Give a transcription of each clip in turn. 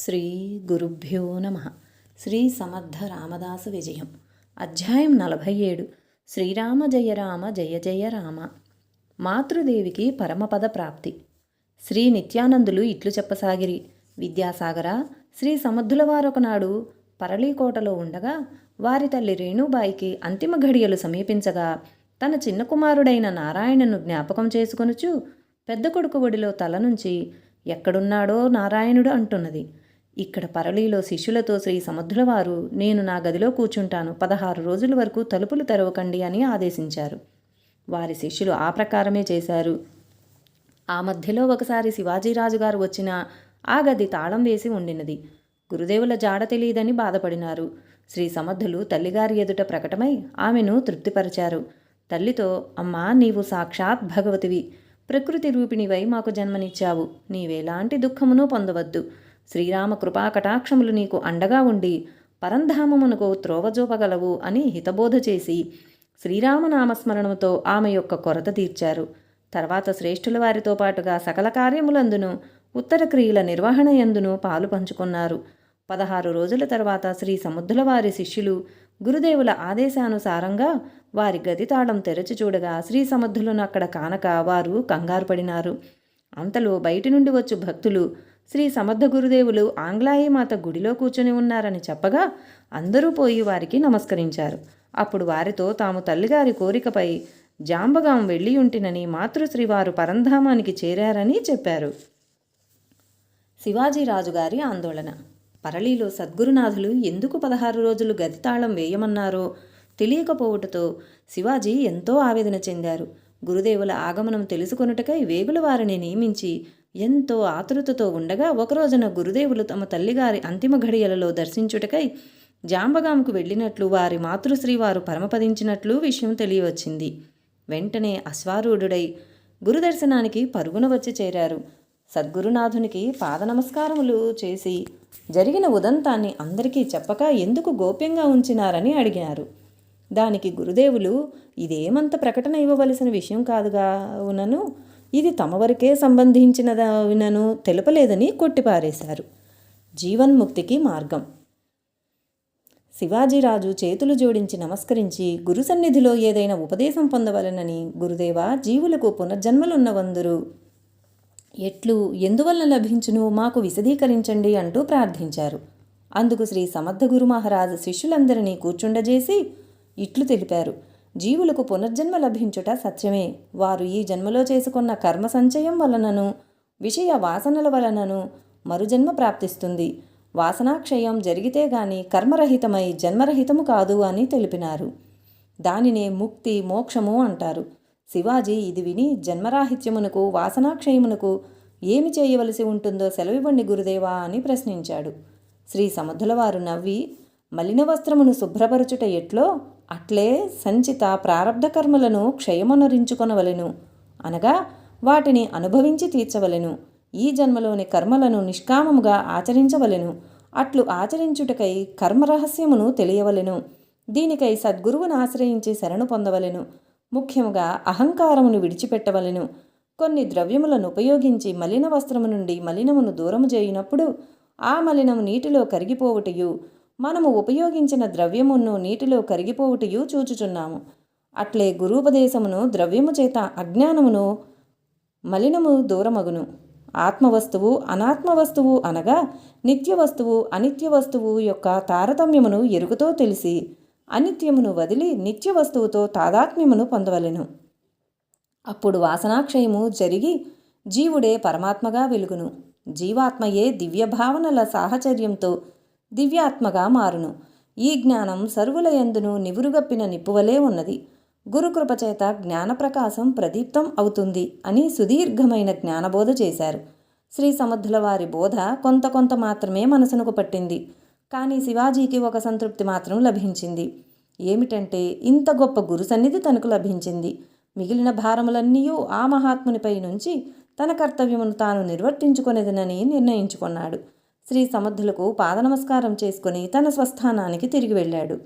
శ్రీ గురుభ్యో నమ. శ్రీ సమర్థ రామదాస విజయం. అధ్యాయం నలభై ఏడు శ్రీరామ జయ రామ జయ జయ రామ. మాతృదేవికి పరమపద ప్రాప్తి. శ్రీ నిత్యానందులు ఇట్లు చెప్పసాగిరి. విద్యాసాగర శ్రీ సమర్థుల వారొకనాడు పరళీకోటలో ఉండగా వారి తల్లి రేణుబాయికి అంతిమ ఘడియలు సమీపించగా తన చిన్న కుమారుడైన నారాయణను జ్ఞాపకం చేసుకొనుచు పెద్ద కొడుకు ఒడిలో తల నుంచి ఎక్కడున్నాడో నారాయణుడు అంటున్నది. ఇక్కడ పరళీలో శిష్యులతో శ్రీ సముద్రులవారు నేను నా గదిలో కూర్చుంటాను పదహారు రోజుల వరకు తలుపులు తెరవకండి అని ఆదేశించారు. వారి శిష్యులు ఆ ప్రకారమే చేశారు. ఆ మధ్యలో ఒకసారి శివాజీరాజు గారు వచ్చిన ఆ గది తాళం వేసి ఉండినది. గురుదేవుల జాడ తెలియదని బాధపడినారు. శ్రీ సమర్థులు తల్లిగారి ఎదుట ప్రకటమై ఆమెను తృప్తిపరిచారు. తల్లితో అమ్మా నీవు సాక్షాత్ భగవతివి. ప్రకృతి రూపిణివై మాకు జన్మనిచ్చావు. నీవేలాంటి దుఃఖమును పొందవద్దు. శ్రీరామ కృపాకటాక్షములు నీకు అండగా ఉండి పరంధామమునకు త్రోవజూపగలవు అని హితబోధ చేసి శ్రీరామనామస్మరణముతో ఆమె యొక్క కొరత తీర్చారు. తర్వాత శ్రేష్ఠుల వారితో పాటుగా సకల కార్యములందును ఉత్తర క్రియల నిర్వహణ ఎందును పాలు పంచుకున్నారు. పదహారు రోజుల తర్వాత శ్రీ సముద్రుల వారి శిష్యులు గురుదేవుల ఆదేశానుసారంగా వారి గది తాళం తెరచి చూడగా శ్రీ సముద్రులను అక్కడ కానక వారు కంగారు పడినారు. అంతలో బయటి నుండి వచ్చు భక్తులు శ్రీ సమర్థ గురుదేవులు ఆంగ్లాయి మాత గుడిలో కూర్చొని ఉన్నారని చెప్పగా అందరూ పోయి వారికి నమస్కరించారు. అప్పుడు వారితో తాము తల్లిగారి కోరికపై జాంబగాం వెళ్ళి ఉంటినని మాతృశ్రీవారు పరంధామానికి చేరారని చెప్పారు. శివాజీరాజు గారి ఆందోళన. పరళీలో సద్గురునాథులు ఎందుకు పదహారు రోజులు గతితాళం వేయమన్నారో తెలియకపోవుటతో శివాజీ ఎంతో ఆవేదన చెందారు. గురుదేవుల ఆగమనం తెలుసుకొనుటకై వేగుల వారిని నియమించి ఎంతో ఆతృతతో ఉండగా ఒకరోజున గురుదేవులు తమ తల్లిగారి అంతిమ ఘడియలలో దర్శించుటకై జాంబగాముకు వెళ్ళినట్లు వారి మాతృశ్రీవారు పరమపదించినట్లు విషయం తెలియవచ్చింది. వెంటనే అశ్వారూఢుడై గురుదర్శనానికి పరుగున వచ్చి చేరారు. సద్గురునాథునికి పాదనమస్కారములు చేసి జరిగిన ఉదంతాన్ని అందరికీ చెప్పక ఎందుకు గోప్యంగా ఉంచినారని అడిగినారు. దానికి గురుదేవులు ఇదేమంత ప్రకటన ఇవ్వవలసిన విషయం కాదుగా ఉనను ఇది తమ వరకే సంబంధించినదనను తెలుపలేదని కొట్టిపారేశారు. జీవన్ముక్తికి మార్గం. శివాజీరాజు చేతులు జోడించి నమస్కరించి గురు సన్నిధిలో ఏదైనా ఉపదేశం పొందవలనని గురుదేవా జీవులకు పునర్జన్మలున్నవందురు. ఎట్లు ఎందువల్ల లభించును మాకు విశదీకరించండి అంటూ ప్రార్థించారు. అందుకు శ్రీ సమర్థ గురు మహారాజ్ శిష్యులందరినీ కూర్చుండజేసి ఇట్లు తెలిపారు. జీవులకు పునర్జన్మ లభించుట సత్యమే. వారు ఈ జన్మలో చేసుకున్న కర్మ సంచయం వలనను విషయ వాసనల వలనను మరుజన్మ ప్రాప్తిస్తుంది. వాసనాక్షయం జరిగితే గాని కర్మరహితమై జన్మరహితము కాదు అని తెలిపినారు. దానినే ముక్తి మోక్షము అంటారు. శివాజీ ఇది విని జన్మరాహిత్యమునకు వాసనాక్షయమునకు ఏమి చేయవలసి ఉంటుందో సెలవివ్వండి గురుదేవా అని ప్రశ్నించాడు. శ్రీ సముద్రులవారు నవ్వి మలిన వస్త్రమును శుభ్రపరచుట ఎట్లో? అట్లే సంచిత ప్రారబ్ధ కర్మలను క్షయమునరించుకొనవలెను. అనగా వాటిని అనుభవించి తీర్చవలెను. ఈ జన్మలోని కర్మలను నిష్కామముగా ఆచరించవలెను. అట్లు ఆచరించుటకై కర్మరహస్యమును తెలియవలెను. దీనికై సద్గురువును ఆశ్రయించి శరణు పొందవలెను. ముఖ్యముగా అహంకారమును విడిచిపెట్టవలెను. కొన్ని ద్రవ్యములను ఉపయోగించి మలిన వస్త్రము నుండి మలినమును దూరము చేయునప్పుడు ఆ మలినము నీటిలో కరిగిపోవుటయు మనము ఉపయోగించిన ద్రవ్యమును నీటిలో కరిగిపోవుటయు చూచుచున్నాము. అట్లే గురూపదేశమును ద్రవ్యము చేత అజ్ఞానమును మలినము దూరమగును. ఆత్మవస్తువు అనాత్మవస్తువు అనగా నిత్య వస్తువు అనిత్య వస్తువు యొక్క తారతమ్యమును ఎరుగుతో తెలిసి అనిత్యమును వదిలి నిత్య వస్తువుతో తాదాత్మ్యమును పొందవలెను. అప్పుడు వాసనాక్షయము జరిగి జీవుడే పరమాత్మగా వెలుగును. జీవాత్మయే దివ్య భావనల సాహచర్యంతో దివ్యాత్మగా మారును. ఈ జ్ఞానం సర్వుల ఎందును నివురుగప్పిన నిప్పువలే ఉన్నది. గురుకృపచేత జ్ఞానప్రకాశం ప్రదీప్తం అవుతుంది అని సుదీర్ఘమైన జ్ఞానబోధ చేశారు. శ్రీ సముద్రుల వారి బోధ కొంత కొంత మాత్రమే మనసునకు పట్టింది. కానీ శివాజీకి ఒక సంతృప్తి మాత్రం లభించింది. ఏమిటంటే ఇంత గొప్ప గురు సన్నిధి తనకు లభించింది. మిగిలిన భారములన్నీ ఆ మహాత్మునిపై నుంచి తన కర్తవ్యమును తాను నిర్వర్తించుకునేదనని నిర్ణయించుకున్నాడు. శ్రీ సమర్థులకు పాదనమస్కారం చేసుకుని తన స్వస్థానానికి తిరిగి వెళ్ళాడు.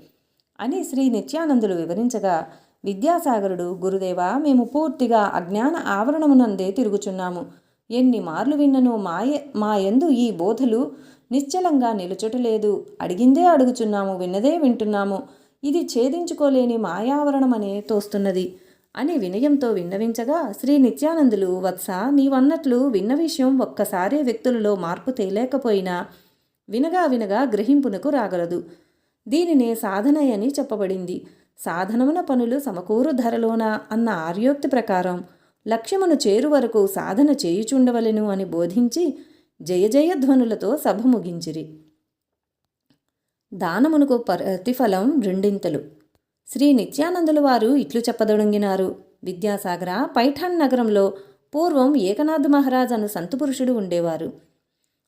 అని శ్రీ నిత్యానందులు వివరించగా విద్యాసాగరుడు గురుదేవా మేము పూర్తిగా అజ్ఞాన ఆవరణమునందే తిరుగుచున్నాము. ఎన్ని మార్లు విన్నను మాయ మా యందు ఈ బోధలు? నిశ్చలంగా నిలుచుట లేదు. అడిగిందే అడుగుచున్నాము విన్నదే వింటున్నాము. ఇది ఛేదించుకోలేని మాయావరణమనే తోస్తున్నది. అని వినయంతో విన్నవించగా శ్రీ నిత్యానందులు వత్స నీవన్నట్లు విన్న విషయం ఒక్కసారే వ్యక్తులలో మార్పు తేలేకపోయినా వినగా వినగా గ్రహింపునకు రాగలదు. దీనినే సాధనయని చెప్పబడింది. సాధనమున పనులు సమకూరు ధరలోన అన్న ఆర్యోక్తి ప్రకారం లక్ష్యమును చేరు వరకు సాధన చేయుచుండవలెను అని బోధించి జయ జయధ్వనులతో సభ ముగించిరి. దానమునకు ప్రతిఫలం రెండింతలు. శ్రీ నిత్యానందుల వారు ఇట్లు చెప్పదొడంగినారు విద్యాసాగర పైఠాన్ నగరంలో పూర్వం ఏకనాథ్ మహారాజ్ అను సంతపురుషుడు ఉండేవారు.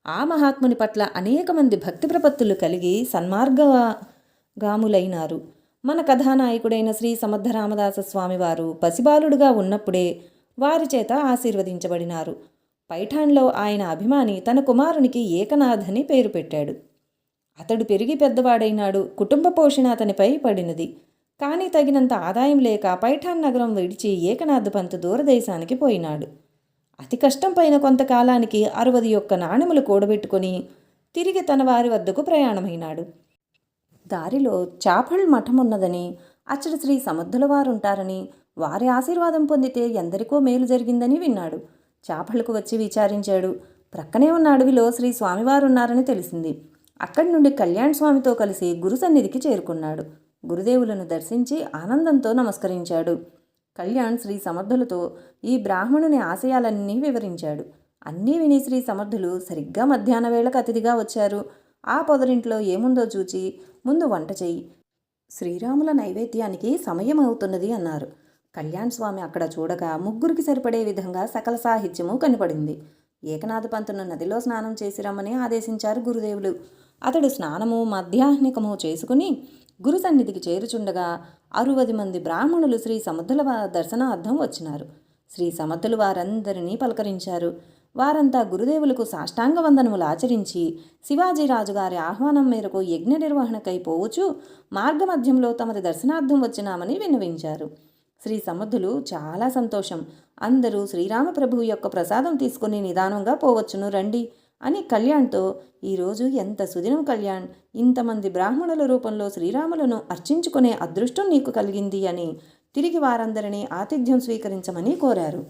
ఆ మహాత్ముని పట్ల అనేక మంది భక్తి ప్రపత్తులు కలిగి సన్మార్గగాములైనారు. మన కథానాయకుడైన శ్రీ సమర్థ రామదాస స్వామివారు పసిబాలుడుగా ఉన్నప్పుడే వారి చేత ఆశీర్వదించబడినారు. పైఠాన్లో ఆయన అభిమాని తన కుమారునికి ఏకనాథని పేరు పెట్టాడు. అతడు పెరిగి పెద్దవాడైనాడు. కుటుంబ పోషణ అతనిపై పడినది. కానీ తగినంత ఆదాయం లేక పైఠాన్ నగరం విడిచి ఏకనాథ్ పంత్ దూరదేశానికి పోయినాడు. అతి కష్టం పైన కొంతకాలానికి అరవది ఒక్క నాణెములు కూడబెట్టుకొని తిరిగి తన వారి వద్దకు ప్రయాణమైనాడు. దారిలో చాపల్ మఠం ఉన్నదని అచ్చట శ్రీ సముద్దుల వారుంటారని వారి ఆశీర్వాదం పొందితే ఎందరికో మేలు జరిగిందని విన్నాడు. చాపళ్ళకు వచ్చి విచారించాడు. ప్రక్కనే ఉన్న అడవిలో శ్రీ స్వామివారు ఉన్నారని తెలిసింది. అక్కడి నుండి కళ్యాణ్ స్వామితో కలిసి గురు సన్నిధికి చేరుకున్నాడు. గురుదేవులను దర్శించి ఆనందంతో నమస్కరించాడు. కళ్యాణ్ శ్రీ సమర్థులతో ఈ బ్రాహ్మణుని ఆశయాలన్నీ వివరించాడు. అన్నీ విని శ్రీ సమర్థులు సరిగ్గా మధ్యాహ్న వేళకు అతిథిగా వచ్చారు. ఆ పొదరింట్లో ఏముందో చూచి ముందు వంట చెయ్యి. శ్రీరాముల నైవేద్యానికి సమయం అవుతున్నది అన్నారు. కళ్యాణ్ స్వామి అక్కడ చూడగా ముగ్గురికి సరిపడే విధంగా సకల సాహిత్యము కనపడింది. ఏకనాథ పంతును నదిలో స్నానం చేసి రమ్మని ఆదేశించారు గురుదేవులు. అతడు స్నానము మధ్యాహ్నికము చేసుకుని గురు సన్నిధికి చేరుచుండగా అరువది మంది బ్రాహ్మణులు శ్రీ సముద్రుల దర్శనార్థం వచ్చినారు. శ్రీ సమర్థులు వారందరినీ పలకరించారు. వారంతా గురుదేవులకు సాష్టాంగ వందనములు ఆచరించి శివాజీరాజు గారి ఆహ్వానం మేరకు యజ్ఞ నిర్వహణకై పోవచ్చు మార్గమధ్యంలో తమది దర్శనార్థం వచ్చినామని విన్నవించారు. శ్రీ సమర్థులు చాలా సంతోషం. అందరూ శ్రీరామప్రభువు యొక్క ప్రసాదం తీసుకుని నిదానంగా పోవచ్చును రండి. అని కళ్యాణ్తో ఈరోజు ఎంత సుదినం కళ్యాణ్ ఇంతమంది బ్రాహ్మణుల రూపంలో శ్రీరాములను అర్చించుకునే అదృష్టం నీకు కలిగింది అని తిరిగి వారందరినీ ఆతిథ్యం స్వీకరించమని కోరారు.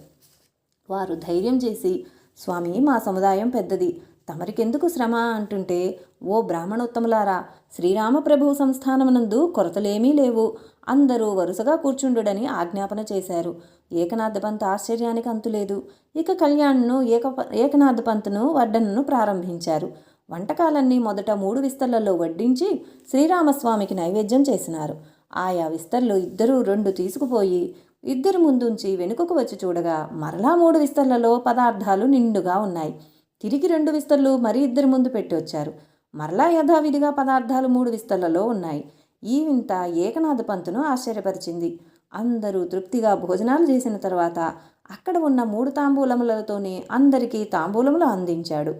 వారు ధైర్యం చేసి స్వామి మా సముదాయం పెద్దది. తమరికెందుకు శ్రమ అంటుంటే ఓ బ్రాహ్మణోత్తములారా శ్రీరామప్రభు సంస్థానమునందు కొరతలేమీ లేవు. అందరూ వరుసగా కూర్చుండుడని ఆజ్ఞాపన చేశారు. ఏకనాథ పంత్ ఆశ్చర్యానికి అంతులేదు. ఇక కళ్యాణ్ను ఏక ఏకనాథ పంత్ను వడ్డనను ప్రారంభించారు. వంటకాలన్నీ మొదట మూడు విస్తర్లలో వడ్డించి శ్రీరామస్వామికి నైవేద్యం చేసినారు. ఆయా విస్తర్లు ఇద్దరూ రెండు తీసుకుపోయి ఇద్దరు ముందుంచి వెనుకకు వచ్చి చూడగా మరలా మూడు విస్తర్లలో పదార్థాలు నిండుగా ఉన్నాయి. తిరిగి రెండు విస్తర్లు మరి ఇద్దరి ముందు పెట్టి వచ్చారు. మరలా యథావిధిగా పదార్థాలు మూడు విస్తర్లలో ఉన్నాయి. ఈ వింత ఏకనాథ పంతును ఆశ్చర్యపరిచింది. అందరూ తృప్తిగా భోజనాలు చేసిన తర్వాత అక్కడ ఉన్న మూడు తాంబూలములతోనే అందరికీ తాంబూలములు అందించాడు.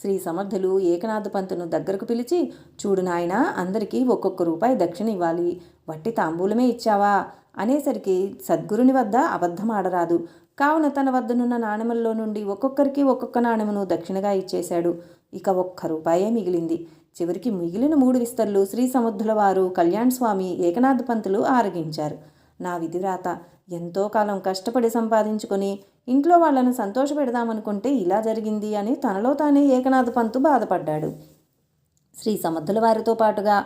శ్రీ సమర్థులు ఏకనాథ పంతును దగ్గరకు పిలిచి చూడు నాయన అందరికీ ఒక్కొక్క రూపాయి దక్షిణ ఇవ్వాలి. వట్టి తాంబూలమే ఇచ్చావా? అనేసరికి సద్గురుని వద్ద అబద్ధం ఆడరాదు కావున తన వద్దనున్న నాణెముల్లో నుండి ఒక్కొక్కరికి ఒక్కొక్క నాణెమును దక్షిణగా ఇచ్చేశాడు. ఇక ఒక్క రూపాయే మిగిలింది. చివరికి మిగిలిన మూడు విస్తర్లు శ్రీ సముద్రుల వారు కళ్యాణ్ స్వామి ఏకనాథ్ పంతులు ఆరగించారు. నా విధివ్రాత ఎంతో కాలం కష్టపడి సంపాదించుకొని ఇంట్లో వాళ్ళను సంతోషపెడదామనుకుంటే ఇలా జరిగింది అని తనలో తానే ఏకనాథ పంతు బాధపడ్డాడు. శ్రీ సముద్రుల వారితో పాటుగా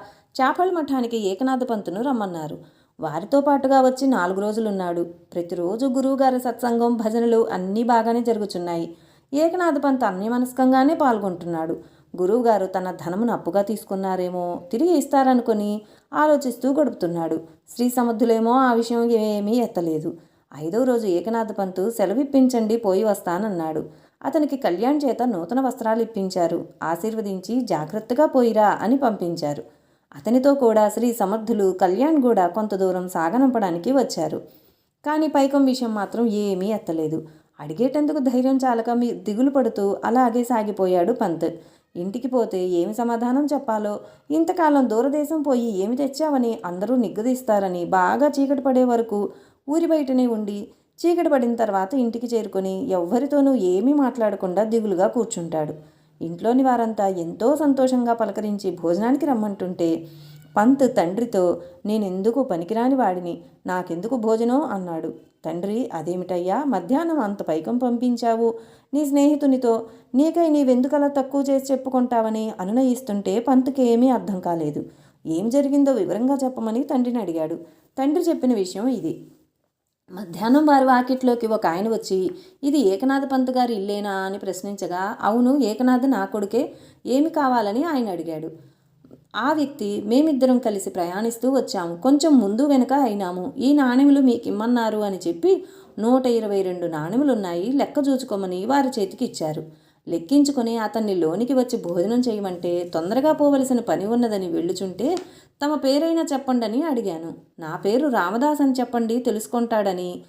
చేపల మఠానికి ఏకనాథ పంతును రమ్మన్నారు. వారితో పాటుగా వచ్చి నాలుగు రోజులున్నాడు. ప్రతిరోజు గురువుగారి సత్సంగం భజనలు అన్నీ బాగానే జరుగుచున్నాయి. ఏకనాథ పంత్ అన్యమనస్కంగానే పాల్గొంటున్నాడు. గురువుగారు తన ధనమును అప్పుగా తీసుకున్నారేమో తిరిగి ఇస్తారనుకొని ఆలోచిస్తూ గడుపుతున్నాడు. శ్రీ సముద్రులేమో ఆ విషయం ఏమీ ఎత్తలేదు. ఐదో రోజు ఏకనాథ పంతు సెలవిప్పించండి పోయి వస్తానన్నాడు. అతనికి కళ్యాణ్ చేత నూతన వస్త్రాలు ఇప్పించారు ఆశీర్వదించి జాగ్రత్తగా పోయిరా అని పంపించారు. అతనితో కూడా శ్రీ సమర్థులు కళ్యాణ్ కూడా కొంత దూరం సాగనంపడానికి వచ్చారు. కానీ పైకం విషయం మాత్రం ఏమీ ఎత్తలేదు. అడిగేటందుకు ధైర్యం చాలక మీ దిగులు పడుతూ అలాగే సాగిపోయాడు పంత్. ఇంటికి పోతే ఏమి సమాధానం చెప్పాలో? ఇంతకాలం దూరదేశం పోయి ఏమి తెచ్చావని అందరూ నిగ్గదీస్తారని బాగా చీకటి పడే వరకు ఊరి బయటనే ఉండి చీకటి పడిన తర్వాత ఇంటికి చేరుకొని ఎవ్వరితోనూ ఏమీ మాట్లాడకుండా దిగులుగా కూర్చుంటాడు. ఇంట్లోని వారంతా ఎంతో సంతోషంగా పలకరించి భోజనానికి రమ్మంటుంటే పంత్ తండ్రితో నేనెందుకు పనికిరాని వాడిని? నాకెందుకు భోజనం? అన్నాడు. తండ్రి అదేమిటయ్యా? మధ్యాహ్నం అంత పైకం పంపించావు. నీ స్నేహితునితో నీకై నీవెందుకలా తక్కువ చేసి చెప్పుకుంటావని అనునయిస్తుంటే పంతుకి ఏమీ అర్థం కాలేదు. ఏం జరిగిందో వివరంగా చెప్పమని తండ్రిని అడిగాడు. తండ్రి చెప్పిన విషయం ఇది. మధ్యాహ్నం వారి వాకిట్లోకి ఒక ఆయన వచ్చి ఇది ఏకనాథ పంత్ గారి ఇల్లేనా? అని ప్రశ్నించగా అవును ఏకనాథ్ నా కొడుకే ఏమి కావాలని? ఆయన అడిగాడు. ఆ వ్యక్తి మేమిద్దరం కలిసి ప్రయాణిస్తూ వచ్చాము. కొంచెం ముందు వెనుక అయినాము. ఈ నాణెములు మీకు ఇమ్మన్నారు అని చెప్పి నూట ఇరవై రెండు నాణ్యములున్నాయి లెక్క చూచుకోమని వారి చేతికి ఇచ్చారు. లెక్కించుకొని అతన్ని లోనికి వచ్చి భోజనం చేయమంటే తొందరగా పోవలసిన పని ఉన్నదని వెళ్ళుచుంటే తమ పేరైనా చెప్పండని అడిగాను. నా పేరు రామదాస్ అని చెప్పండి తెలుసుకుంటాడని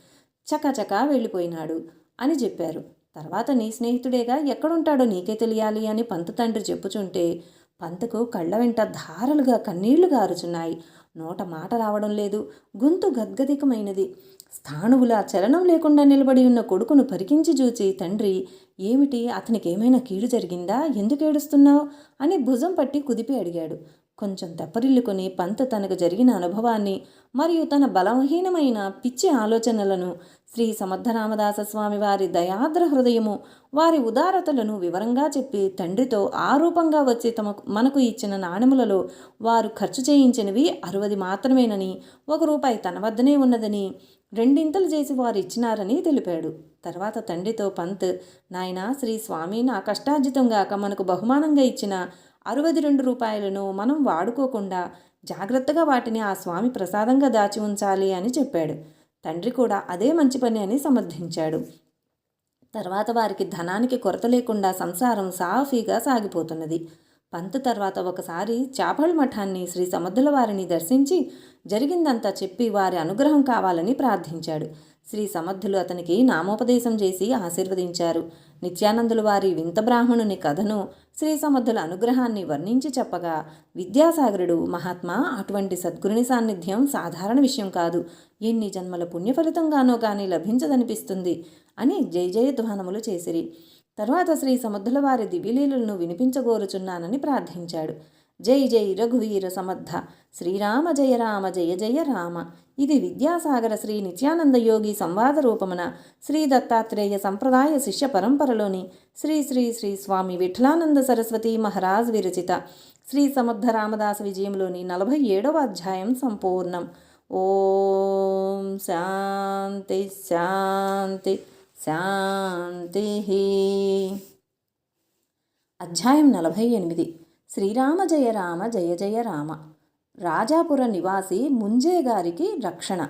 చకచకా వెళ్ళిపోయినాడు అని చెప్పారు. తర్వాత నీ స్నేహితుడేగా ఎక్కడుంటాడో నీకే తెలియాలి అని పంత తండ్రి చెప్పుచుంటే పంతకు కళ్ళ వెంట ధారలుగా కన్నీళ్ళు గారుచున్నాయి. నోట మాట రావడం లేదు. గొంతు గద్గదికమైనది. స్థాణువుల చలనం లేకుండా నిలబడి ఉన్న కొడుకును పరికించి చూచి తండ్రి ఏమిటి? అతనికి ఏమైనా కీడు జరిగిందా? ఎందుకు ఏడుస్తున్నావు? అని భుజం పట్టి కుదిపి అడిగాడు. కొంచెం తెప్పరిల్లుకొని పంత తనకు జరిగిన అనుభవాన్ని మరియు తన బలహీనమైన పిచ్చి ఆలోచనలను శ్రీ సమర్థరామదాస స్వామి వారి దయాద్ర హృదయము వారి ఉదారతలను వివరంగా చెప్పి తండ్రితో ఆరూపంగా వచ్చి తమ మనకు ఇచ్చిన నాణెములలో వారు ఖర్చు చేయించినవి అరవది మాత్రమేనని ఒక రూపాయి తన వద్దనే ఉన్నదని రెండింతలు చేసి వారు ఇచ్చినారని తెలిపాడు. తర్వాత తండ్రితో పంత్ నాయన శ్రీ స్వామి నా కష్టార్జితంగాక మనకు బహుమానంగా ఇచ్చిన అరవది రెండు రూపాయలను మనం వాడుకోకుండా జాగ్రత్తగా వాటిని ఆ స్వామి ప్రసాదంగా దాచి ఉంచాలి అని చెప్పాడు. తండ్రి కూడా అదే మంచి పని అని సమర్థించాడు. తర్వాత వారికి ధనానికి కొరత లేకుండా సంసారం సాఫీగా సాగిపోతున్నది. పంత తర్వాత ఒకసారి చాపల్ మఠాన్ని శ్రీ సమర్థుల వారిని దర్శించి జరిగిందంతా చెప్పి వారి అనుగ్రహం కావాలని ప్రార్థించాడు. శ్రీ సమర్థులు అతనికి నామోపదేశం చేసి ఆశీర్వదించారు. నిత్యానందుల వారి వింత బ్రాహ్మణుని కథను శ్రీ సమర్థుల అనుగ్రహాన్ని వర్ణించి చెప్పగా విద్యాసాగరుడు మహాత్మా అటువంటి సద్గురుని సాన్నిధ్యం సాధారణ విషయం కాదు. ఎన్ని జన్మల పుణ్యఫలితంగానో కానీ లభించదనిపిస్తుంది అని జయ జయధ్వానములు చేసిరి. తర్వాత శ్రీ సముద్రుల వారి దివ్యలీలను వినిపించగోరుచున్నానని ప్రార్థించాడు. జై జై రఘువీర సమర్థ. శ్రీరామ జయ రామ జయ జయ రామ. ఇది విద్యాసాగర శ్రీ నిత్యానంద యోగి సంవాద రూపమున శ్రీ దత్తాత్రేయ సంప్రదాయ శిష్య పరంపరలోని శ్రీ శ్రీ శ్రీ స్వామి విఠలానంద సరస్వతి మహారాజ్ విరచిత శ్రీ సమర్థ రామదాస విజయంలోని నలభై ఏడవ అధ్యాయం సంపూర్ణం. ఓం శాంతి శాంతి శాంతి అధ్యాయం నలభై ఎనిమిది. శ్రీరామ జయ రామ జయ జయ రామ. రాజాపుర నివాసి ముంజే గారికి రక్షణ.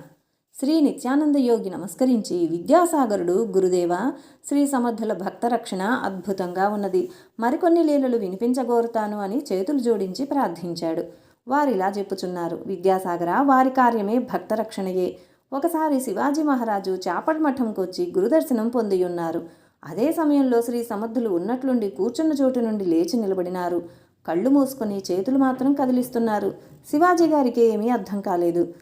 శ్రీ నిత్యానంద యోగి నమస్కరించి విద్యాసాగరుడు గురుదేవ శ్రీ సమర్థుల భక్త రక్షణ అద్భుతంగా ఉన్నది. మరికొన్ని లీలలు వినిపించగోరుతాను అని చేతులు జోడించి ప్రార్థించాడు. వారిలా చెప్పుచున్నారు విద్యాసాగర వారి కార్యమే భక్త రక్షణయే. ఒకసారి శివాజీ మహారాజు చాపట్ మఠంకు వచ్చి గురుదర్శనం పొంది ఉన్నారు అదే సమయంలో శ్రీ సమర్థులు ఉన్నట్లుండి కూర్చున్న చోటు నుండి లేచి నిలబడినారు. కళ్ళు మూసుకుని చేతులు మాత్రం కదిలిస్తున్నారు. శివాజీ గారికి ఏమీ అర్థం కాలేదు.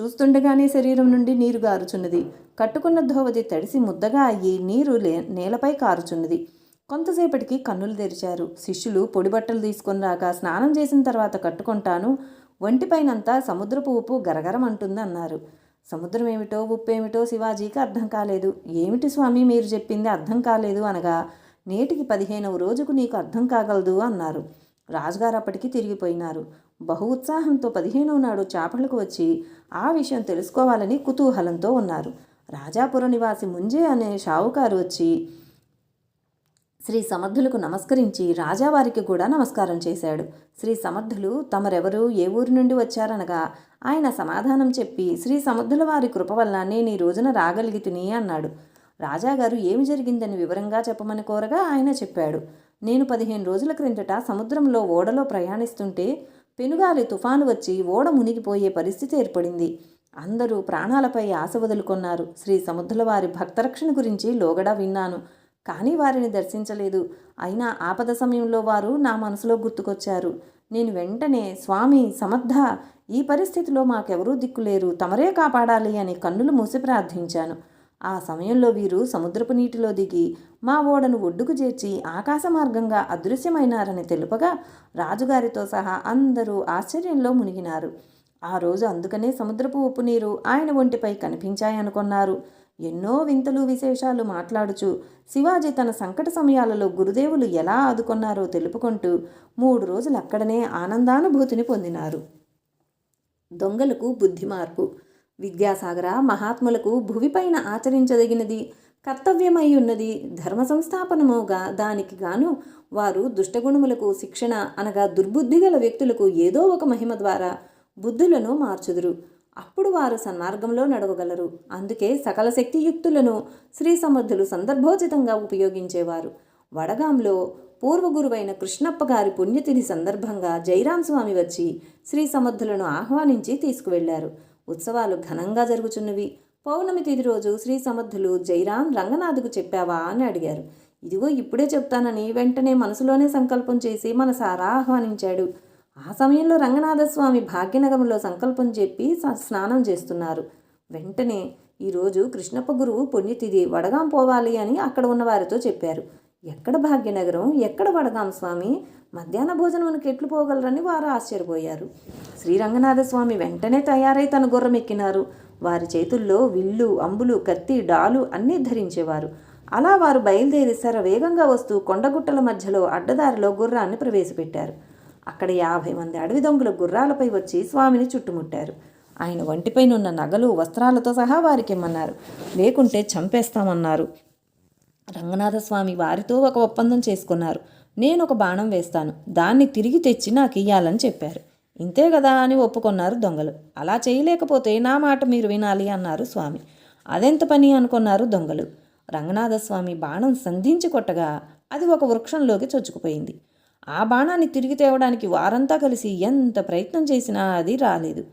చూస్తుండగానే శరీరం నుండి నీరు గారుచున్నది. కట్టుకున్న ధోవది తడిసి ముద్దగా అయ్యి నీరు లే నేలపై కారుచున్నది. కొంతసేపటికి కన్నులు తెరిచారు. శిష్యులు పొడి బట్టలు తీసుకొని రాక స్నానం చేసిన తర్వాత కట్టుకుంటాను ఒంటిపైనంతా సముద్రపు ఉప్పు గరగరమంటుంది అన్నారు. సముద్రం ఏమిటో ఉప్పు ఏమిటో శివాజీకి అర్థం కాలేదు. ఏమిటి స్వామి మీరు చెప్పింది అర్థం కాలేదు అనగా నేటికి పదిహేనవ రోజుకు నీకు అర్థం కాగలదు అన్నారు. రాజుగారు అప్పటికి తిరిగిపోయినారు. బహు ఉత్సాహంతో పదిహేనవ నాడు చేపలకు వచ్చి ఆ విషయం తెలుసుకోవాలని కుతూహలంతో ఉన్నారు. రాజాపుర నివాసి ముంజే అనే షావుకారు వచ్చి శ్రీ సమర్థులకు నమస్కరించి రాజావారికి కూడా నమస్కారం చేశాడు. శ్రీ సమర్థులు తమరెవరు ఏ ఊరి నుండి వచ్చారనగా ఆయన సమాధానం చెప్పి శ్రీ సమర్థుల వారి కృప వల్ల నేను ఈ రోజున రాగలిగితిని అన్నాడు. రాజాగారు ఏమి జరిగిందని వివరంగా చెప్పమని కోరగా ఆయన చెప్పాడు. నేను పదిహేను రోజుల క్రిందట సముద్రంలో ఓడలో ప్రయాణిస్తుంటే పెనుగాలి తుఫాను వచ్చి ఓడ మునిగిపోయే పరిస్థితి ఏర్పడింది. అందరూ ప్రాణాలపై ఆశ వదులుకున్నారు. శ్రీ సముద్రుల వారి భక్తరక్షణ గురించి లోగడా విన్నాను కానీ వారిని దర్శించలేదు. అయినా ఆపద సమయంలో వారు నా మనసులో గుర్తుకొచ్చారు. నేను వెంటనే స్వామి సమర్థ! ఈ పరిస్థితిలో మాకెవరూ దిక్కులేరు. తమరే కాపాడాలి అని కన్నులు మూసి ప్రార్థించాను. ఆ సమయంలో వీరు సముద్రపు నీటిలో దిగి మా ఓడను ఒడ్డుకు చేర్చి ఆకాశ మార్గంగా అదృశ్యమైనారని తెలుపగా రాజుగారితో సహా అందరూ ఆశ్చర్యంలో మునిగినారు. ఆ రోజు అందుకనే సముద్రపు ఉప్పు నీరు ఆయన ఒంటిపై కనిపించాయనుకున్నారు. ఎన్నో వింతలు విశేషాలు మాట్లాడుచు శివాజీ తన సంకట సమయాలలో గురుదేవులు ఎలా ఆదుకున్నారో తెలుపుకుంటూ మూడు రోజులు అక్కడనే ఆనందానుభూతిని పొందినారు. దొంగలకు బుద్ధి మార్పు విద్యాసాగర మహాత్ములకు భువిపైన ఆచరించదగినది కర్తవ్యమై ఉన్నది ధర్మ సంస్థాపనముగా దానికి గాను వారు దుష్టగుణములకు శిక్షణ అనగా దుర్బుద్ధి గల వ్యక్తులకు ఏదో ఒక మహిమ ద్వారా బుద్ధులను మార్చుదురు. అప్పుడు వారు సన్మార్గంలో నడవగలరు. అందుకే సకల శక్తియుక్తులను శ్రీ సమర్థులు సందర్భోచితంగా ఉపయోగించేవారు. వడగాంలో పూర్వ గురువైన కృష్ణప్ప గారి పుణ్యతిథి సందర్భంగా జైరాం స్వామి వచ్చి శ్రీ సమర్థులను ఆహ్వానించి తీసుకువెళ్ళారు ఉత్సవాలు ఘనంగా జరుగుచున్నవి. పౌర్ణమి తిది రోజు శ్రీ సమర్థులు జైరాం రంగనాథుకు చెప్పావా అని అడిగారు. ఇదిగో ఇప్పుడే చెప్తానని వెంటనే మనసులోనే సంకల్పం చేసి మనసారా ఆహ్వానించాడు. ఆ సమయంలో రంగనాథస్వామి భాగ్యనగరంలో సంకల్పం చెప్పి స్నానం చేస్తున్నారు. వెంటనే ఈరోజు కృష్ణప్ప గురువు పుణ్యతిథి వడగాం పోవాలి అని అక్కడ ఉన్న వారితో చెప్పారు. ఎక్కడ భాగ్యనగరం ఎక్కడ వడగాం స్వామి? మధ్యాహ్న భోజనానికి ఎట్లు పోగలరని వారు ఆశ్చర్యపోయారు. శ్రీరంగనాథ స్వామి వెంటనే తయారై తన గుర్రం ఎక్కినారు వారి చేతుల్లో విల్లు అంబులు కత్తి డాలు అన్నీ ధరించేవారు. అలా వారు బయలుదేరి సర వేగంగా వస్తూ కొండగుట్టల మధ్యలో అడ్డదారిలో గుర్రాన్ని ప్రవేశపెట్టారు. అక్కడ యాభై మంది అడవి దొంగలు గుర్రాలపై వచ్చి స్వామిని చుట్టుముట్టారు. ఆయన ఒంటిపైనున్న నగలు వస్త్రాలతో సహా వారికి ఇమ్మన్నారు. లేకుంటే చంపేస్తామన్నారు. రంగనాథస్వామి వారితో ఒక ఒప్పందం చేసుకున్నారు. నేను ఒక బాణం వేస్తాను. దాన్ని తిరిగి తెచ్చి నాకు ఇయ్యాలని చెప్పారు. ఇంతే కదా అని ఒప్పుకున్నారు దొంగలు. అలా చేయలేకపోతే నా మాట మీరు వినాలి అన్నారు స్వామి. అదెంత పని అనుకున్నారు దొంగలు. రంగనాథస్వామి బాణం సంధించి కొట్టగా అది ఒక వృక్షంలోకి చొచ్చుకుపోయింది. ఆ బాణాన్ని తిరిగి తేవడానికి వారంతా కలిసి ఎంత ప్రయత్నం చేసినా అది రాలేదు.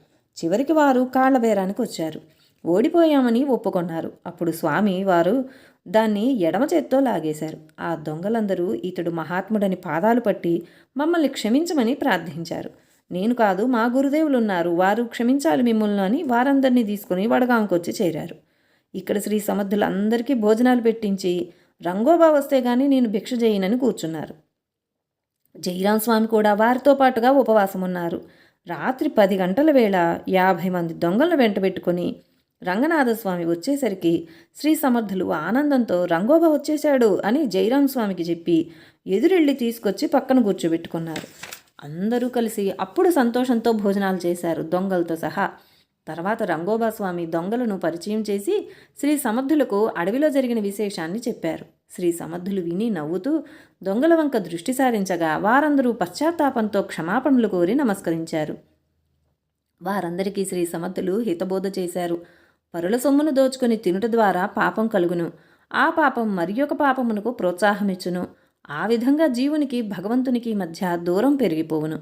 చివరికి వారు కాళ్ళబేరానికి వచ్చారు. ఓడిపోయామని ఒప్పుకున్నారు. అప్పుడు స్వామి వారు దాన్ని ఎడమ చేత్తో లాగేశారు. ఆ దొంగలందరూ ఇతడు మహాత్ముడని పాదాలు పట్టి మమ్మల్ని క్షమించమని ప్రార్థించారు. నేను కాదు మా గురుదేవులు ఉన్నారు వారు క్షమించాలి మిమ్మల్ని అని వారందరినీ తీసుకుని వడగాంకొచ్చి చేరారు. ఇక్కడ శ్రీ సమర్థులందరికీ భోజనాలు పెట్టించి రంగోబా వస్తే గాని నేను భిక్ష చేయనని కూర్చున్నారు. జయరాం స్వామి కూడా వారితో పాటుగా ఉపవాసం ఉన్నారు రాత్రి పది గంటల వేళ యాభై మంది దొంగలను వెంటబెట్టుకొని రంగనాథస్వామి వచ్చేసరికి శ్రీ సమర్థులు ఆనందంతో రంగోబా వచ్చేశాడు అని జయరాం స్వామికి చెప్పి ఎదురెళ్ళి తీసుకొచ్చి పక్కన కూర్చోబెట్టుకున్నారు. అందరూ కలిసి అప్పుడు సంతోషంతో భోజనాలు చేశారు దొంగలతో సహా. తర్వాత రంగోబా స్వామి దొంగలను పరిచయం చేసి శ్రీ సమర్థులకు అడవిలో జరిగిన విశేషాన్ని చెప్పారు. శ్రీ సమర్థులు విని నవ్వుతూ దొంగల వంక దృష్టి సారించగా వారందరూ పశ్చాత్తాపంతో క్షమాపణలు కోరి నమస్కరించారు. వారందరికీ శ్రీ సమర్థులు హితబోధ చేశారు. పరుల సొమ్మును దోచుకొని తినుట ద్వారా పాపం కలుగును. ఆ పాపం మరి ఒక పాపమునకు ప్రోత్సాహమిచ్చును. ఆ విధంగా జీవునికి భగవంతునికి మధ్య దూరం పెరిగిపోవును.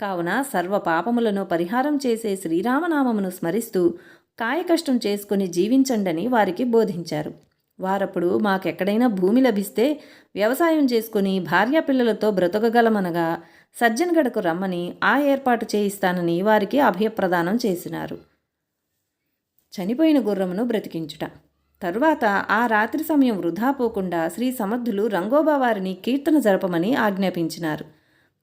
కావున సర్వ పాపములను పరిహారం చేసే శ్రీరామనామమును స్మరిస్తూ కాయకష్టం చేసుకుని జీవించండని వారికి బోధించారు. వారప్పుడు మాకెక్కడైనా భూమి లభిస్తే వ్యవసాయం చేసుకుని భార్యాపిల్లలతో బ్రతకగలమనగా సజ్జనగడకు రమ్మని ఆ ఏర్పాటు చేయిస్తానని వారికి అభయప్రదానం చేసినారు. చనిపోయిన గుర్రమును బ్రతికించుట. తరువాత ఆ రాత్రి సమయం వృధా పోకుండా శ్రీ సమర్థులు రంగోబా వారిని కీర్తన జరపమని ఆజ్ఞాపించినారు.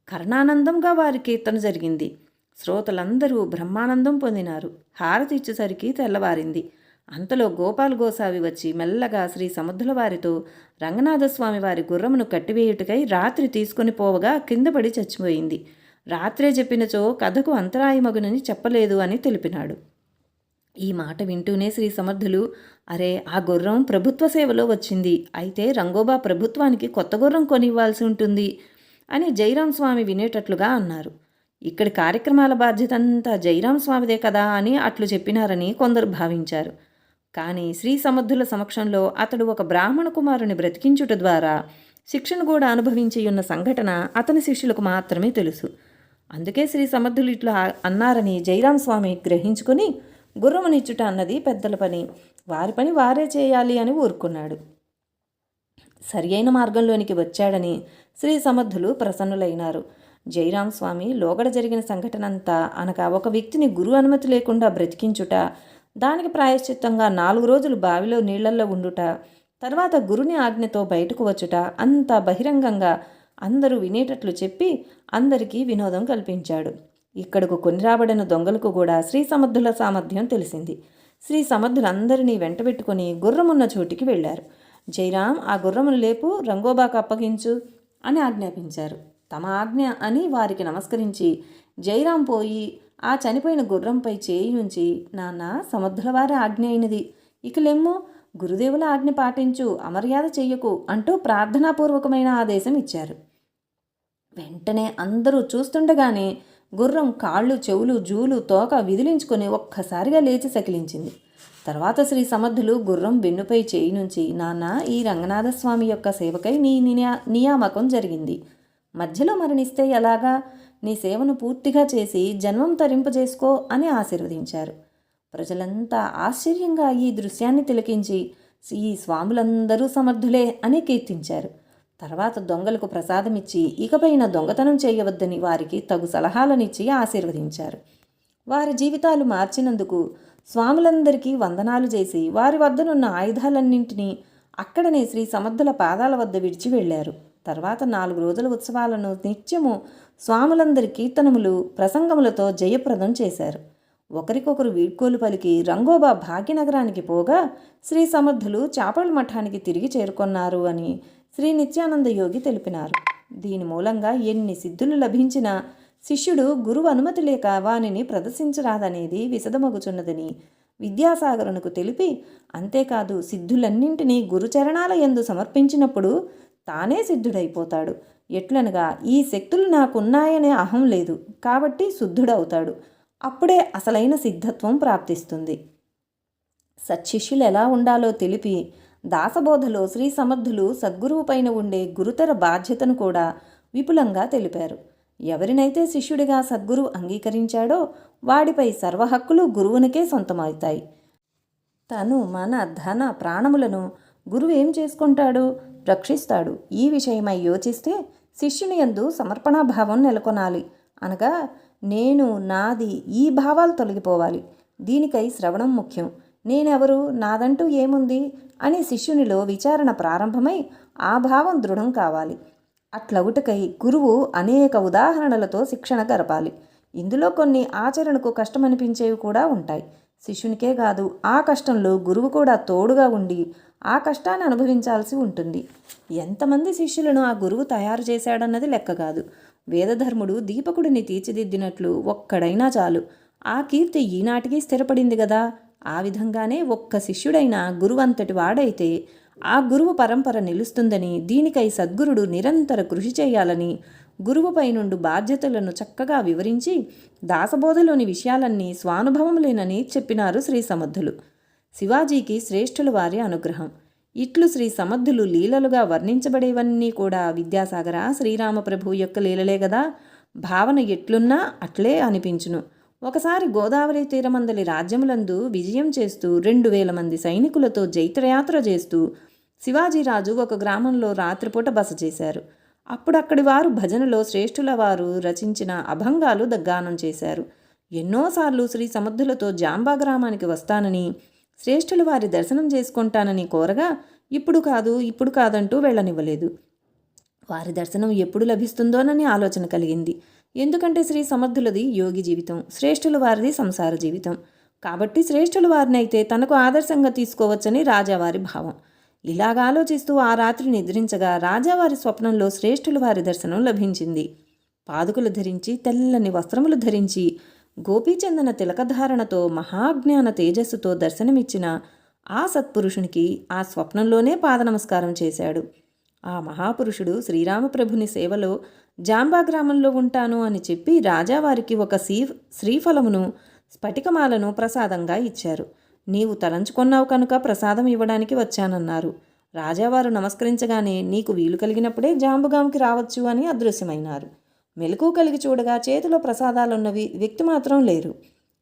కర్ణానందంగా వారి కీర్తన జరిగింది. శ్రోతలందరూ బ్రహ్మానందం పొందినారు. హారతి ఇచ్చేసరికి తెల్లవారింది. అంతలో గోపాల్ గోసావి వచ్చి మెల్లగా శ్రీ సముద్రుల వారితో రంగనాథస్వామి వారి గుర్రమును కట్టివేయుటకై రాత్రి తీసుకొని పోవగా కిందపడి చచ్చిపోయింది. రాత్రే చెప్పినచో కథకు అంతరాయమగునని చెప్పలేదు అని తెలిపినాడు. ఈ మాట వింటూనే శ్రీ సమర్థులు అరే ఆ గుర్రం ప్రభుత్వ సేవలో వచ్చింది. అయితే రంగోబా ప్రభుత్వానికి కొత్త గుర్రం కొనివ్వాల్సి ఉంటుంది అని జైరాం స్వామి వినేటట్లుగా అన్నారు. ఇక్కడి కార్యక్రమాల బాధ్యత అంతా జైరాం స్వామిదే కదా అని అట్లు చెప్పినారని కొందరు భావించారు. కానీ శ్రీ సమర్థుల సమక్షంలో అతడు ఒక బ్రాహ్మణ కుమారుని బ్రతికించుట ద్వారా శిక్షణ కూడా అనుభవించి ఉన్న సంఘటన అతని శిష్యులకు మాత్రమే తెలుసు. అందుకే శ్రీ సమర్థులు ఇట్లా అన్నారని జైరాం స్వామి గ్రహించుకుని గుర్రమునిచ్చుట అన్నది పెద్దల పని. వారి పని వారే చేయాలి అని ఊరుకున్నాడు. సరి అయిన మార్గంలోనికి వచ్చాడని శ్రీ సమర్థులు ప్రసన్నులైనారు. జైరాం స్వామి లోగడ జరిగిన సంఘటనంతా అనగా ఒక వ్యక్తిని గురు అనుమతి లేకుండా బ్రతికించుట దానికి ప్రాయశ్చిత్తంగా నాలుగు రోజులు బావిలో నీళ్ళల్లో ఉండుట తర్వాత గురుని ఆజ్ఞతో బయటకు వచ్చుట అంతా బహిరంగంగా అందరూ వినేటట్లు చెప్పి అందరికీ వినోదం కల్పించాడు. ఇక్కడకు కొని రాబడిన దొంగలకు కూడా శ్రీ సమర్థుల సామర్థ్యం తెలిసింది. శ్రీ సమర్థులందరినీ వెంటబెట్టుకుని గుర్రమున్న చోటికి వెళ్ళారు. జైరాం ఆ గుర్రమును లేపు రంగోబాకు అప్పగించు అని ఆజ్ఞాపించారు. తమ ఆజ్ఞ అని వారికి నమస్కరించి జైరాం పోయి ఆ చనిపోయిన గుర్రంపై చేయి ఉంచి నాన్న సమర్థుల వారి ఆజ్ఞ అయినది. ఇకలేమో గురుదేవుల ఆజ్ఞ పాటించు అమర్యాద చెయ్యకు అంటూ ప్రార్థనాపూర్వకమైన ఆదేశం ఇచ్చారు. వెంటనే అందరూ చూస్తుండగానే గుర్రం కాళ్ళు చెవులు జూలు తోక విదిలించుకొని ఒక్కసారిగా లేచి సకిలించింది. తర్వాత శ్రీ సమర్థులు గుర్రం వెన్నుపై చేయి నుంచి నాన్న ఈ రంగనాథస్వామి యొక్క సేవకై నీ నియా నియామకం జరిగింది. మధ్యలో మరణిస్తే ఎలాగా? నీ సేవను పూర్తిగా చేసి జన్మం తరింపజేసుకో అని ఆశీర్వదించారు. ప్రజలంతా ఆశ్చర్యంగా ఈ దృశ్యాన్ని తిలకించి ఈ స్వాములందరూ సమర్థులే అని కీర్తించారు. తర్వాత దొంగలకు ప్రసాదమిచ్చి ఇకపైన దొంగతనం చేయవద్దని వారికి తగు సలహాలనిచ్చి ఆశీర్వదించారు. వారి జీవితాలు మార్చినందుకు స్వాములందరికీ వందనాలు చేసి వారి వద్దనున్న ఆయుధాలన్నింటినీ అక్కడనే శ్రీ సమర్థుల పాదాల వద్ద విడిచి వెళ్ళారు. తర్వాత నాలుగు రోజుల ఉత్సవాలను నిత్యము స్వాములందరి కీర్తనములు ప్రసంగములతో జయప్రదం చేశారు. ఒకరికొకరు వీడ్కోలు పలికి రంగోబా భాగ్యనగరానికి పోగా శ్రీ సమర్థులు చేపల మఠానికి తిరిగి చేరుకున్నారు అని శ్రీ నిత్యానంద యోగి తెలిపినారు. దీని మూలంగా ఎన్ని సిద్ధులు లభించినా శిష్యుడు గురువు అనుమతి లేక వానిని ప్రదర్శించరాదనేది విశదమగుచున్నదని విద్యాసాగరునకు తెలిపి అంతేకాదు సిద్ధులన్నింటినీ గురుచరణాల ఎందు సమర్పించినప్పుడు తానే సిద్ధుడైపోతాడు. ఎట్లనగా ఈ శక్తులు నాకున్నాయనే అహం లేదు కాబట్టి శుద్ధుడవుతాడు. అప్పుడే అసలైన సిద్ధత్వం ప్రాప్తిస్తుంది. సత్శిష్యులు ఎలా ఉండాలో తెలిపి దాసబోధలో శ్రీ సమర్థులు సద్గురువు పైన ఉండే గురుతర బాధ్యతను కూడా విపులంగా తెలిపారు. ఎవరినైతే శిష్యుడిగా సద్గురువు అంగీకరించాడో వాడిపై సర్వహక్కులు గురువునికే సొంతమవుతాయి. తను మన ధన ప్రాణములను గురువు ఏం చేసుకుంటాడు? రక్షిస్తాడు. ఈ విషయమై యోచిస్తే శిష్యుని యందు సమర్పణాభావం నెలకొనాలి. అనగా నేను నాది ఈ భావాలు తొలగిపోవాలి. దీనికై శ్రవణం ముఖ్యం. నేనెవరు? నాదంటూ ఏముంది? అని శిష్యునిలో విచారణ ప్రారంభమై ఆ భావం దృఢం కావాలి. అట్లవుటకై గురువు అనేక ఉదాహరణలతో శిక్షణ గరపాలి. ఇందులో కొన్ని ఆచరణకు కష్టమనిపించేవి కూడా ఉంటాయి. శిష్యునికే కాదు ఆ కష్టంలో గురువు కూడా తోడుగా ఉండి ఆ కష్టాన్ని అనుభవించాల్సి ఉంటుంది. ఎంతమంది శిష్యులను ఆ గురువు తయారు చేశాడన్నది లెక్క కాదు. వేదధర్ముడు దీపకుడిని తీర్చిదిద్దినట్లు ఒక్కడైనా చాలు. ఆ కీర్తి ఈనాటికి స్థిరపడింది కదా ఆ విధంగానే ఒక్క శిష్యుడైన గురువంతటి వాడైతే ఆ గురువు పరంపర నిలుస్తుందని దీనికై సద్గురుడు నిరంతర కృషి చేయాలని గురువుపై నుండి బాధ్యతలను చక్కగా వివరించి దాసబోధలోని విషయాలన్నీ స్వానుభవములేనని చెప్పినారు శ్రీ సమర్థులు. శివాజీకి శ్రేష్ఠుల వారి అనుగ్రహం. ఇట్లు శ్రీ సమర్థులు లీలలుగా వర్ణించబడేవన్నీ కూడా విద్యాసాగర శ్రీరామప్రభు యొక్క లీలలే కదా భావన ఎట్లున్నా అట్లే అనిపించును. ఒకసారి గోదావరి తీరమందలి రాజ్యములందు విజయం చేస్తూ రెండు వేల మంది సైనికులతో జైత్రయాత్ర చేస్తూ శివాజీరాజు ఒక గ్రామంలో రాత్రిపూట బస చేశారు. అప్పుడు అక్కడి వారు భజనలో శ్రేష్ఠుల వారు రచించిన అభంగాలు దగ్గానం చేశారు. ఎన్నోసార్లు శ్రీ సమర్థులతో జాంబా గ్రామానికి వస్తానని శ్రేష్ఠుల వారి దర్శనం చేసుకుంటానని కోరగా ఇప్పుడు కాదు ఇప్పుడు కాదంటూ వెళ్ళనివ్వలేదు. వారి దర్శనం ఎప్పుడు లభిస్తుందోనని ఆలోచన కలిగింది. ఎందుకంటే శ్రీ సమర్థులది యోగి జీవితం శ్రేష్ఠుల వారిది సంసార జీవితం. కాబట్టి శ్రేష్ఠుల వారినైతే తనకు ఆదర్శంగా తీసుకోవచ్చని రాజావారి భావం. ఇలాగ ఆలోచిస్తూ ఆ రాత్రి నిద్రించగా రాజావారి స్వప్నంలో శ్రేష్ఠుల వారి దర్శనం లభించింది. పాదుకులు ధరించి తెల్లని వస్త్రములు ధరించి గోపీచందన తిలకధారణతో మహాజ్ఞాన తేజస్సుతో దర్శనమిచ్చిన ఆ సత్పురుషునికి ఆ స్వప్నంలోనే పాదనమస్కారం చేశాడు. ఆ మహాపురుషుడు శ్రీరామప్రభుని సేవలో జాంబా గ్రామంలో ఉంటాను అని చెప్పి రాజావారికి ఒక శ్రీ శ్రీఫలమును స్ఫటికమాలను ప్రసాదంగా ఇచ్చారు. నీవు తలంచుకున్నావు కనుక ప్రసాదం ఇవ్వడానికి వచ్చానన్నారు. రాజావారు నమస్కరించగానే నీకు వీలు కలిగినప్పుడే జాంబుగాంకి రావచ్చు అని అదృశ్యమైనారు. మెలకు కలిగి చూడగా చేతిలో ప్రసాదాలున్నవి వ్యక్తి మాత్రం లేరు.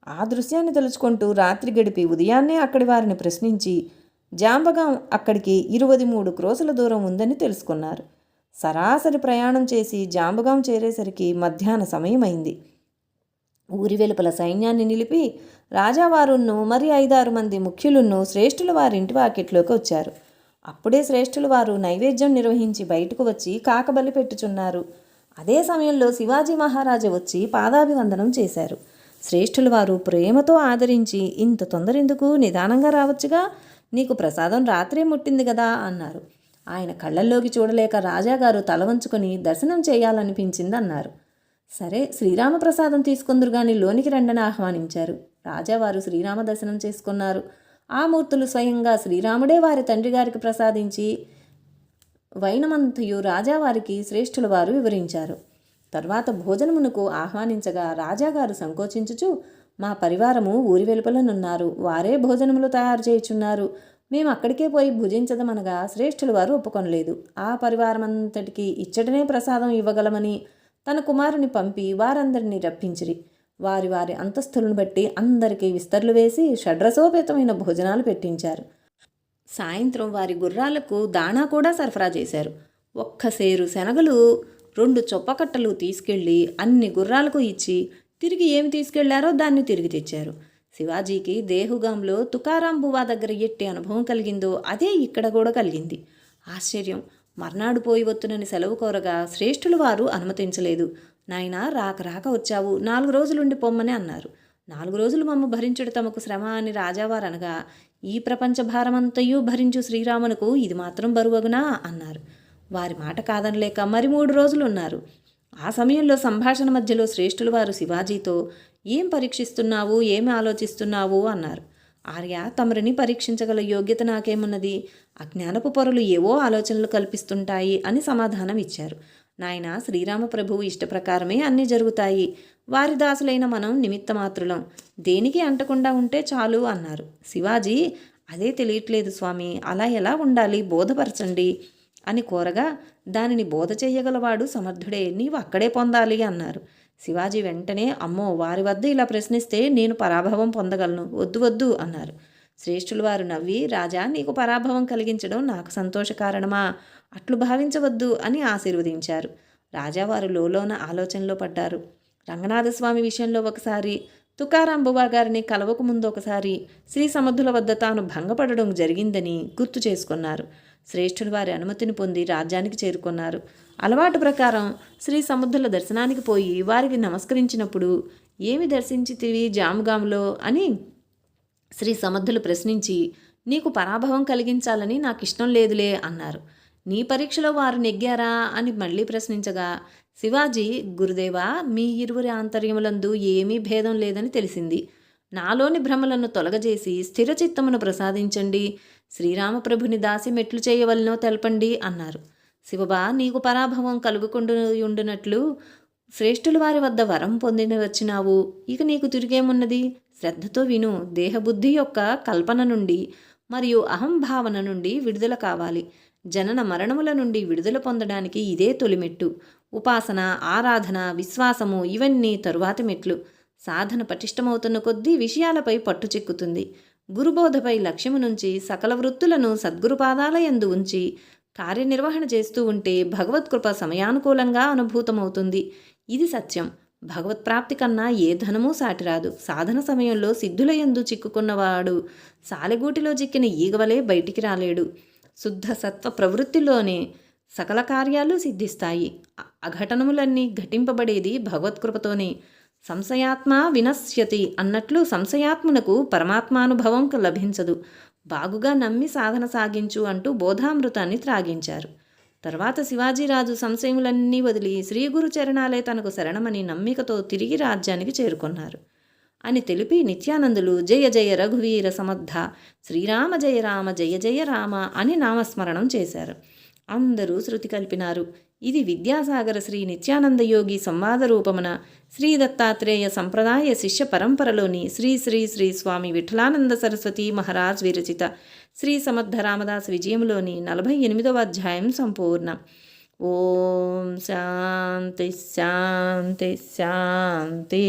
ఆ దృశ్యాన్ని తలుచుకుంటూ రాత్రి గడిపి ఉదయాన్నే అక్కడి వారిని ప్రశ్నించి జాంబగాం అక్కడికి ఇరవై మూడు క్రోసుల దూరం ఉందని తెలుసుకున్నారు. సరాసరి ప్రయాణం చేసి జాంబుగాం చేరేసరికి మధ్యాహ్న సమయమైంది. ఊరి వెలుపల సైన్యాన్ని నిలిపి రాజావారును మరి ఐదారు మంది ముఖ్యులను శ్రేష్ఠుల వారి ఇంటి వాకిట్లోకి వచ్చారు. అప్పుడే శ్రేష్ఠుల వారు నైవేద్యం నిర్వహించి బయటకు వచ్చి కాకబలి పెట్టుచున్నారు. అదే సమయంలో శివాజీ మహారాజు వచ్చి పాదాభివందనం చేశారు. శ్రేష్ఠుల వారు ప్రేమతో ఆదరించి ఇంత తొందర ఎందుకు నిదానంగా రావచ్చుగా? నీకు ప్రసాదం రాత్రే ముట్టింది కదా అన్నారు. ఆయన కళ్ళల్లోకి చూడలేక రాజాగారు తల వంచుకొని దర్శనం చేయాలనిపించింది అన్నారు సరే శ్రీరామ ప్రసాదం తీసుకుందరు గాని లోనికి రండని ఆహ్వానించారు. రాజావారు శ్రీరామ దర్శనం చేసుకున్నారు. ఆ మూర్తులు స్వయంగా శ్రీరాముడే వారి తండ్రి గారికి ప్రసాదించి వైనమంతయు రాజావారికి శ్రేష్ఠుల వారు వివరించారు. తర్వాత భోజనమునకు ఆహ్వానించగా రాజాగారు సంకోచించుచు మా పరివారము ఊరి వెలుపలనున్నారు. వారే భోజనములు తయారు చేయుచున్నారు. మేము అక్కడికే పోయి భుజించదమనగా శ్రేష్ఠుల వారు ఒప్పుకొనలేదు. ఆ పరివారమంతటికి ఇచ్చటనే ప్రసాదం ఇవ్వగలమని తన కుమారుని పంపి వారందరినీ రప్పించిరి. వారి వారి అంతస్తులను బట్టి అందరికీ విస్తర్లు వేసి షడ్రసోపేతమైన భోజనాలు పెట్టించారు. సాయంత్రం వారి గుర్రాలకు దాణా కూడా సరఫరా చేశారు. ఒక్క సేరు శనగలు రెండు చొప్పకట్టలు తీసుకెళ్ళి అన్ని గుర్రాలకు ఇచ్చి తిరిగి ఏమి తీసుకెళ్ళారో దాన్ని తిరిగి తెచ్చారు. శివాజీకి దేహుగాంలో తుకారాం బువా దగ్గర ఎట్టి అనుభవం కలిగిందో అదే ఇక్కడ కూడా కలిగింది. ఆశ్చర్యం. మర్నాడు పోయి వత్తునని సెలవు కోరగా శ్రేష్ఠులు వారు అనుమతించలేదు. నాయనా రాక రాక వచ్చావు. నాలుగు రోజులుండి పొమ్మని అన్నారు. నాలుగు రోజులు మమ్మ భరించుడు తమకు శ్రమ అని రాజావారు అనగా ఈ ప్రపంచ భారమంతయు భరించు శ్రీరామునకు ఇది మాత్రం బరువగునా అన్నారు. వారి మాట కాదనలేక మరి మూడు రోజులు ఉన్నారు ఆ సమయంలో సంభాషణ మధ్యలో శ్రేష్ఠులు వారు శివాజీతో ఏం పరీక్షిస్తున్నావు? ఏమి ఆలోచిస్తున్నావు? అన్నారు. ఆర్య తమరిని పరీక్షించగల యోగ్యత నాకేమున్నది? అజ్ఞానపు పొరలు ఏవో ఆలోచనలు కల్పిస్తుంటాయి అని సమాధానం ఇచ్చారు నాయన శ్రీరామ ప్రభువు ఇష్ట ప్రకారమే అన్నీ జరుగుతాయి. వారి దాసులైన మనం నిమిత్తమాత్రులం దేనికి అంటకుండా ఉంటే చాలు అన్నారు. శివాజీ అదే తెలియట్లేదు స్వామి. అలా ఎలా ఉండాలి? బోధపరచండి. అని కోరగా దానిని బోధ చేయగలవాడు సమర్థుడే. నీవు అక్కడే పొందాలి అన్నారు. శివాజీ వెంటనే అమ్మో వారి వద్ద ఇలా ప్రశ్నిస్తే నేను పరాభవం పొందగలను. వద్దు వద్దు అన్నారు. శ్రేష్ఠులు వారు నవ్వి రాజా నీకు పరాభవం కలిగించడం నాకు సంతోష కారణమా? అట్లు భావించవద్దు అని ఆశీర్వదించారు. రాజావారు లోలోన ఆలోచనలో పడ్డారు. రంగనాథస్వామి విషయంలో ఒకసారి తుకారాం బువా గారిని కలవకు ముందు ఒకసారి శ్రీ సమర్థుల వద్ద తాను భంగపడడం జరిగిందని గుర్తు చేసుకున్నారు. శ్రేష్ఠుడు వారి అనుమతిని పొంది రాజ్యానికి చేరుకున్నారు. అలవాటు ప్రకారం శ్రీ సముద్రుల దర్శనానికి పోయి వారికి నమస్కరించినప్పుడు ఏమి దర్శించితివి జాముగాములో? అని శ్రీ సమర్థులు ప్రశ్నించి నీకు పరాభవం కలిగించాలని నాకు ఇష్టం లేదులే అన్నారు. నీ పరీక్షలో వారు నెగ్గారా? అని మళ్ళీ ప్రశ్నించగా శివాజీ గురుదేవా మీ ఇరువురి ఆంతర్యములందు ఏమీ భేదం లేదని తెలిసింది. నాలోని భ్రమలను తొలగజేసి స్థిరచిత్తమును ప్రసాదించండి. శ్రీరామప్రభుని దాసి మెట్లు చేయవలనో తెలపండి అన్నారు. శివబా నీకు పరాభవం కలుగుకుండు శ్రేష్ఠుల వారి వద్ద వరం పొందిన వచ్చినావు. ఇక నీకు తిరిగేమున్నది? శ్రద్ధతో విను దేహబుద్ధి యొక్క కల్పన నుండి మరియు అహంభావన నుండి విడుదల కావాలి. జనన మరణముల నుండి విడుదల పొందడానికి ఇదే తొలిమెట్టు. ఉపాసన ఆరాధన విశ్వాసము ఇవన్నీ తరువాతి మెట్లు. సాధన పటిష్టమవుతున్న కొద్దీ విషయాలపై పట్టు చిక్కుతుంది గురుబోధపై లక్ష్యము నుంచి సకల వృత్తులను సద్గురుపాదాల యందు ఉంచి కార్యనిర్వహణ చేస్తూ ఉంటే భగవత్కృప సమయానుకూలంగా అనుభూతమవుతుంది. ఇది సత్యం. భగవత్ప్రాప్తి కన్నా ఏ ధనమూ సాటిరాదు సాధన సమయంలో సిద్ధుల యందు చిక్కుకున్నవాడు సాలెగూటిలో చిక్కిన ఈగవలే బయటికి రాలేడు. శుద్ధ సత్వ ప్రవృత్తిలోనే సకల కార్యాలు సిద్ధిస్తాయి. అఘటనములన్నీ ఘటింపబడేది భగవత్కృపతోనే సంశయాత్మ వినశ్యతి అన్నట్లు సంశయాత్మునకు పరమాత్మానుభవం లభించదు. బాగుగా నమ్మి సాధన సాగించు అంటూ బోధామృతాన్ని త్రాగించారు. తర్వాత శివాజీరాజు సంశయములన్నీ వదిలి శ్రీ గురు చరణాలే తనకు శరణమని నమ్మికతో తిరిగి రాజ్యానికి చేరుకున్నారు. అని తెలిపి నిత్యానందులు జయ జయ రఘువీర సమర్థ శ్రీరామ జయ రామ జయ జయ రామ అని నామస్మరణం చేశారు. అందరూ శృతి కల్పినారు. ఇది విద్యాసాగర శ్రీ నిత్యానందయోగి సంవాద రూపమున శ్రీ దత్తాత్రేయ సంప్రదాయ శిష్య పరంపరలోని శ్రీ శ్రీ శ్రీ స్వామి విఠలానంద సరస్వతి మహారాజ్ విరచిత శ్రీ సమర్థ రామదాస్ విజయంలోని నలభై ఎనిమిదవ అధ్యాయం సంపూర్ణం. ఓం శాంతి శాంతి శాంతి.